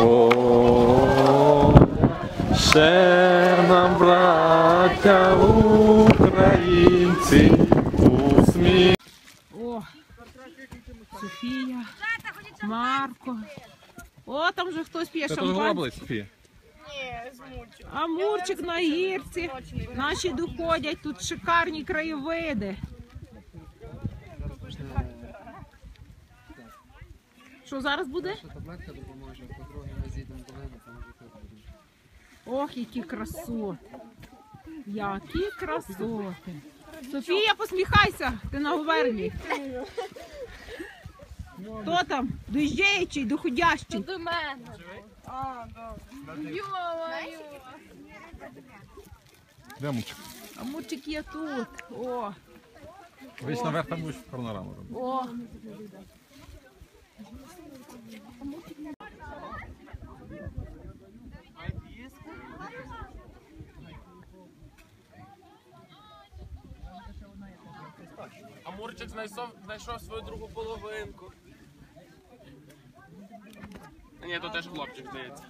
О, ще нам, браття українці, усміх. О, Софія, Марко. О, там вже хтось п'є шампанське. Софія? А Мурчик на гірці. Наші доходять, тут шикарні краєвиди. Що зараз буде? Таблетка допоможе, по-друге, ми з'їдемо долину, там вже тут буде. Ох, які красоти. Які красоти. Софія, посміхайся, ти на губернії. Хто там? Доїжджаючий, доходящий. До мене. А, Де мучик? А Мурчик є тут. О, Весь наверх там будеш панораму робити. о. А Мурчик знайшов, знайшов свою другу половинку. Ні, тут теж хлопчик, здається.